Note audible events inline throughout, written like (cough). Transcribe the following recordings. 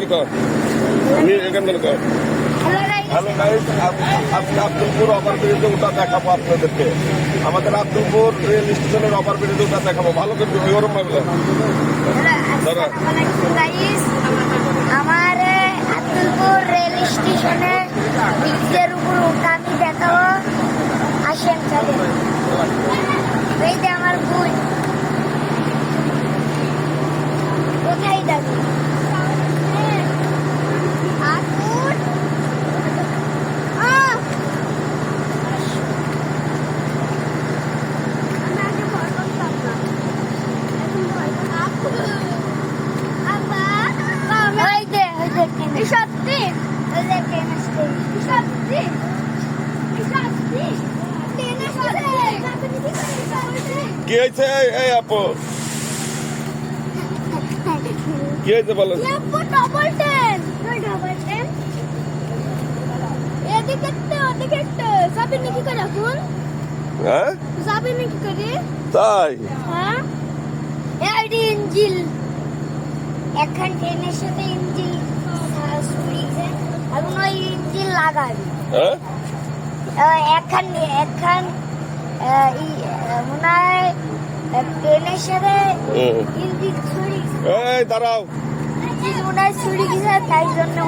চাই। ভালো করে। কর আমি এখান থেকে কর। Hello guys, হ্যালো গাইস আজকে আব্দুলপুর ওভার ব্রিজে ওটা দেখাবো আপনাদেরকে। আমাদের আব্দুলপুর রেল স্টেশনের ওভার ব্রিজে ওটা দেখাবো। ভালো করে ওরকম ভাবে দাও। hello, আসসালামু আলাইকুম guys। আমার আব্দুলপুর রেল স্টেশনে ব্রিজের উপর উঠে আমি দেখাবো। আসেন চলে এই যে আমার বোন কোথায় যাবে আগুন আহ! আমি আগে ভয় করতাম না। এখন ভয় করি। আব্বা, ওই যে, ওই যে ট্রেনের- সত্যি? ওই যে ট্রেনের স্টেশন। সত্যি? সত্যি? ট্রেনের স্টেশন। কি হয়েছে এই- আপু। কি হয়েছে বলো হ্যাঁ? নাকি তাই? হ্যাঁ? ইঞ্জিল। এখন ট্রেনের সাথে ইঞ্জিল এখন ওই ইঞ্জিল লাগাবি। হ্যাঁ? আহ, ট্রেনের সাথে এই দাঁড়াও। ইঞ্জিল ছুরি গেছে তাই জন্য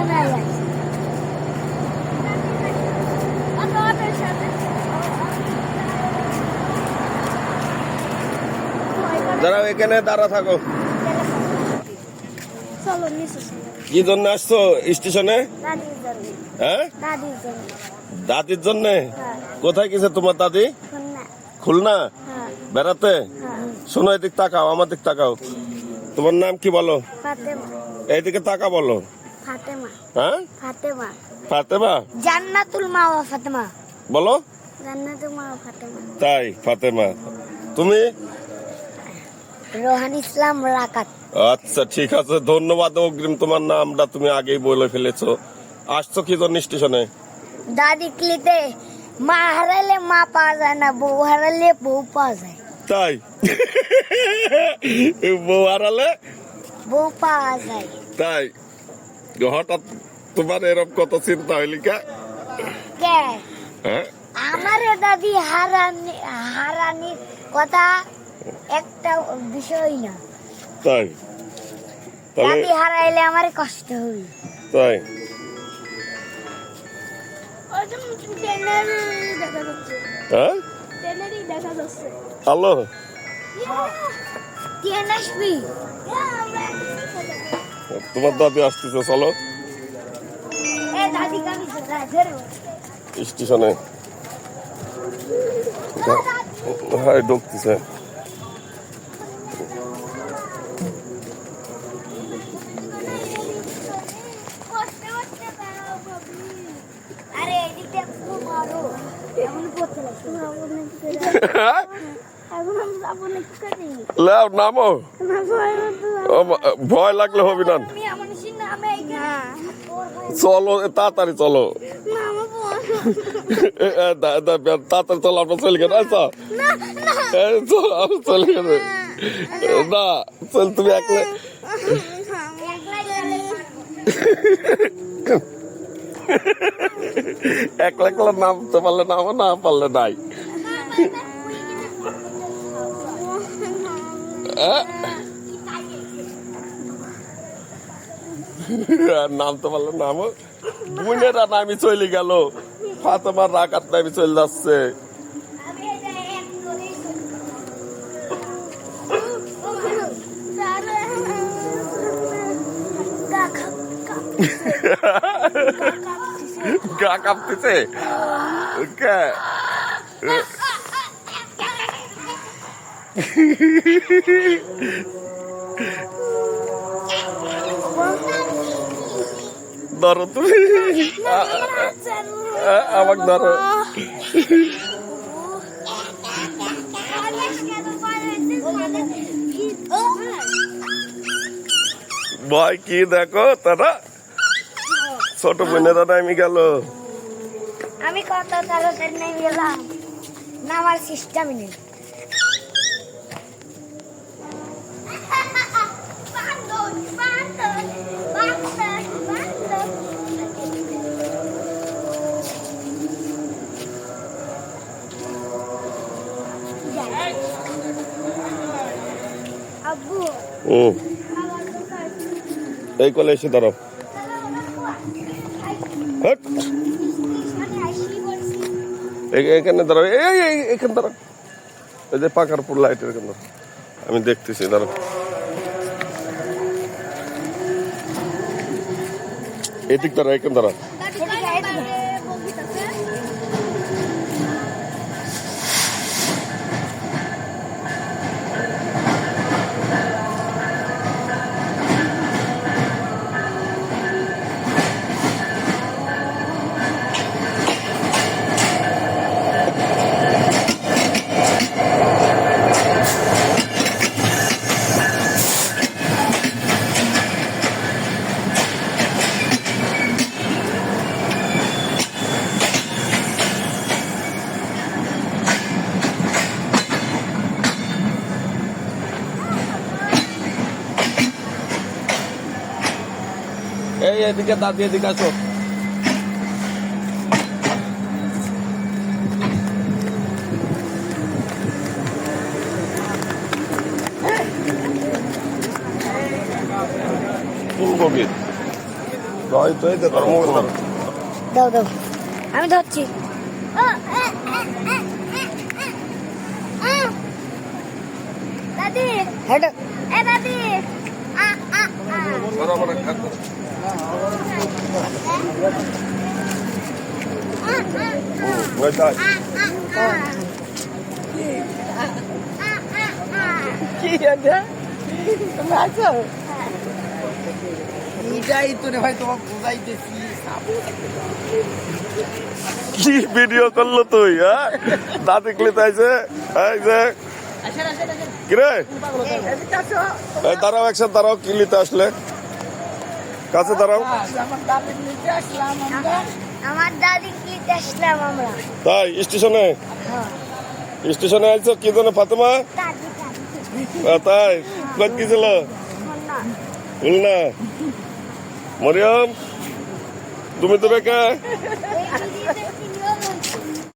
দাঁড়াও এখানে দাঁড়া থাকো। কি জন্য আসছো? স্টেশনে? দাদির জন্য। হ্যাঁ? দাদির জন্য। দাদির জন্য? হ্যাঁ। কোথায় গেছে তোমার দাদি? খুলনা? হ্যাঁ। বেড়াতে? হ্যাঁ। শোনো এদিক তাকাও আমার দিক তাকাও। তোমার নাম কি বলো? এইদিকে তাকা বলো। হ্যাঁ? ফাতেমা। জান্নাতুল মাওয়া ফাতেমা। বলো। জান্নাতুল মাওয়া ফাতেমা। তাই ফাতেমা। তুমি? রোহান ইসলাম রাকাত। আচ্ছা ঠিক আছে। ধন্যবাদ অগ্রিম তোমার নামটা তুমি আগেই বলে ফেলেছো। আসছো কি জন্য স্টেশনে? দাদি ক্লিতে মা হারালে মা পাওয়া যায় না বউ হারালে বউ পাওয়া যায়। তাই? বউ হারালে বউ পাওয়া যায়। তাই? হঠাৎ তোমার এরকম কত চিন্তা হইলি কা? হ্যাঁ? আমার দাদি হারানি হারানির কথা একটা বিষয় না। তাই? দাদি হারাইলে আমার কষ্ট হবে তাই? হ্যাঁ দেখা যাচ্ছে হ্যালো ট্রেন আসবি তোমার দাদি আসতেছে চলো এ দাদি কামি ধরো স্টেশনে হ্যাঁ ঢুকতেছে আরে এদিকে একটু মারো এমন করতে লাগছে এখন আমি যাব না কি করি লাও, নামো। ভয় লাগলে। হবে না। চলো তাড়াতাড়ি চলো। তাড়াতাড়ি চলো, আমরা চলে গেল আচ্ছা? চলো, আমরা চলে গেল। না, চল, তুমি একলা একলা একলা নামতে পারলে নামো না পারলে নাই। নামতে পারলে নামো বুনেরা নামি চলে গেল। ফাতেমার রাকাত নামি চলে যাচ্ছে। (laughs) গা কাঁপতেছে? ধরো তুমি। আমাকে ধরো। ভয় কি দেখো তারা? ছোট বোনেরা নামি গেল। আমি কত তাড়াতাড়ি নেমে গেলাম। না, আমার সিস্টেমই নেই। হুম এই কলে এসে দাঁড়াও। এখানে দাঁড়াও। এই এখানে দাঁড়াও। এই যে পাকার পুর লাইটের এখানে আমি দেখতেছি, দাঁড়াও। এদিক দাঁড়াও, এখানে দাঁড়াও এদিকে, এদিকে। এই এদিকে দাদি এদিকে আসো। ফুলকপি। দাও দাও। আমি ধরছি। দাদি। এ দাদি। আ, আ, আ। আ, আ। কি আছো ভিডিও করল তুই হ্যাঁ আসেন আসেন আসেন কিরে দাঁড়াও একসাথে দাঁড়াও কিলিতে আসলে কাছে দাঁড়াও। আমার দাদি কি আসলাম আমরা। তাই স্টেশনে? হ্যাঁ। স্টেশনে আইছো? কি জন্য ফাতেমা? আহ, তাই কত কি ছিল না বল না মরিয়ম তুমি তো বেকা এই দিদিদের কি